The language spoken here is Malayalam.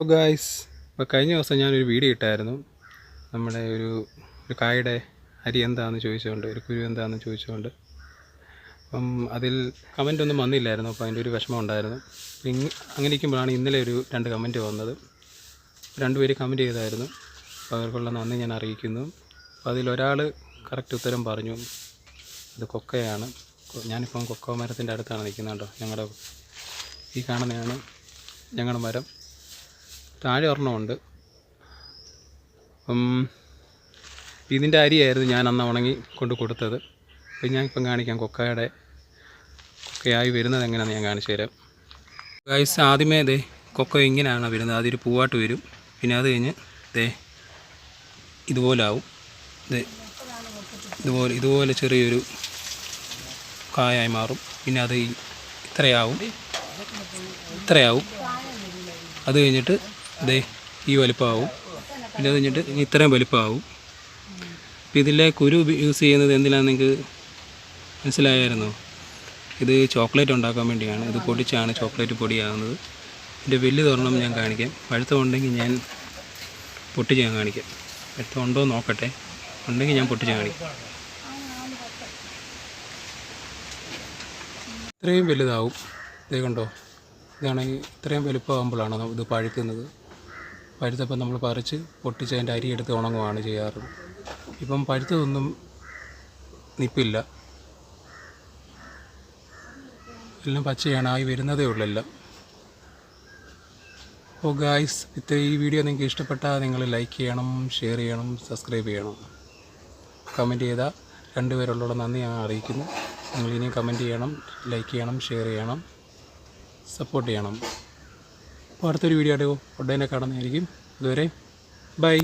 ഗായ്സ് ഇപ്പോൾ കഴിഞ്ഞ ദിവസം ഞാനൊരു വീഡിയോ ഇട്ടായിരുന്നു. നമ്മുടെ ഒരു ഒരു കായുടെ അരി എന്താണെന്ന് ചോദിച്ചുകൊണ്ട് ഒരു കുരു എന്താണെന്ന് ചോദിച്ചുകൊണ്ട് അപ്പം അതിൽ കമന്റ് ഒന്നും വന്നില്ലായിരുന്നു. അപ്പോൾ അതിന്റെ ഒരു വിഷമം ഉണ്ടായിരുന്നു. ഇങ്ങ അങ്ങനെ ഇരിക്കുമ്പോഴാണ് ഇന്നലെ ഒരു രണ്ട് കമന്റ് വന്നത്. രണ്ടുപേര് കമന്റ് ചെയ്തായിരുന്നു. അപ്പോൾ അവർക്കുള്ള നന്ദി ഞാൻ അറിയിക്കുന്നു. അപ്പോൾ അതിലൊരാൾ കറക്റ്റ് ഉത്തരം പറഞ്ഞു. അത് കൊക്കയാണ്. ഞാനിപ്പം കൊക്കോ മരത്തിന്റെ അടുത്താണ് നിൽക്കുന്നത് കേട്ടോ. ഞങ്ങളുടെ ഈ കാണുന്നതാണ് ഞങ്ങളുടെ മരം. താഴെ ഒരെണ്ണമുണ്ട് ഇതിന്റെ അരിയായിരുന്നു ഞാൻ അന്ന് ഉണങ്ങി കൊണ്ട് കൊടുത്തത്. അപ്പം ഞാൻ ഇപ്പം കാണിക്കാം കൊക്കയുടെ കൊക്കയായി വരുന്നത് എങ്ങനെയാണെന്ന് ഞാൻ കാണിച്ചു തരാം. ഗൈസ് ആദ്യമേ ദേ കൊക്ക ഇങ്ങനെയാണ് വരുന്നത്? ആദ്യം ഒരു പൂവാട്ട് വരും. പിന്നെ അത് കഴിഞ്ഞ് ദേ ഇതുപോലാവും. ദേ ഇതുപോലെ ഇതുപോലെ ചെറിയൊരു കായായി മാറും. പിന്നെ അത് ഇത്രയാവും. ഇത്രയാവും. അത് കഴിഞ്ഞിട്ട് ദേ ഈ വലുപ്പമാവും. പിന്നെ കഴിഞ്ഞിട്ട് ഇത്രയും വലുപ്പമാവും. അപ്പം ഇതിലെ കുരു യൂസ് ചെയ്യുന്നത് എന്തിനാണെന്ന് നിങ്ങൾക്ക് മനസ്സിലായായിരുന്നോ? ഇത് ചോക്ലേറ്റ് ഉണ്ടാക്കാൻ വേണ്ടിയാണ്. ഇത് പൊടിച്ചാണ് ചോക്ലേറ്റ് പൊടിയാകുന്നത് ഇതിന്റെ വലിയ തുറണം ഞാൻ കാണിക്കാം. പഴുത്തമുണ്ടെങ്കിൽ ഞാൻ പൊട്ടിച്ച് ഞാൻ കാണിക്കാം. പഴുത്തമുണ്ടോ നോക്കട്ടെ. ഉണ്ടെങ്കിൽ ഞാൻ പൊട്ടിച്ച് കാണിക്കാം. ഇത്രയും വലുതാവും. ഇതേ കണ്ടോ? ഇതാണെങ്കിൽ ഇത്രയും വലുപ്പമാകുമ്പോഴാണ് ഇത് പഴുക്കുന്നത്. പഴുത്തപ്പം നമ്മൾ പറിച്ച് പൊട്ടിച്ച് അതിന്റെ അരി എടുത്ത് ഉണങ്ങുകയാണ് ചെയ്യാറ്. ഇപ്പം പഴുത്തതൊന്നും നിപ്പില്ല. എല്ലാം പച്ചയാണ് ആയി വരുന്നതേ ഉള്ളൂ എല്ലാം അപ്പോൾ ഗായ്സ് ഇത്ര ഈ വീഡിയോ നിങ്ങൾക്ക് ഇഷ്ടപ്പെട്ടാൽ നിങ്ങൾ ലൈക്ക് ചെയ്യണം ഷെയർ ചെയ്യണം സബ്സ്ക്രൈബ് ചെയ്യണം. കമന്റ് ചെയ്താൽ രണ്ടുപേരുള്ള നന്ദി ഞാൻ അറിയിക്കുന്നു. നിങ്ങൾ ഇനിയും കമന്റ് ചെയ്യണം ലൈക്ക് ചെയ്യണം ഷെയർ ചെയ്യണം സപ്പോർട്ട് ചെയ്യണം. അടുത്തൊരു വീഡിയോ ആയിട്ട് ഉടനെ കാണുന്നതായിരിക്കും. അതുവരെ ബൈ.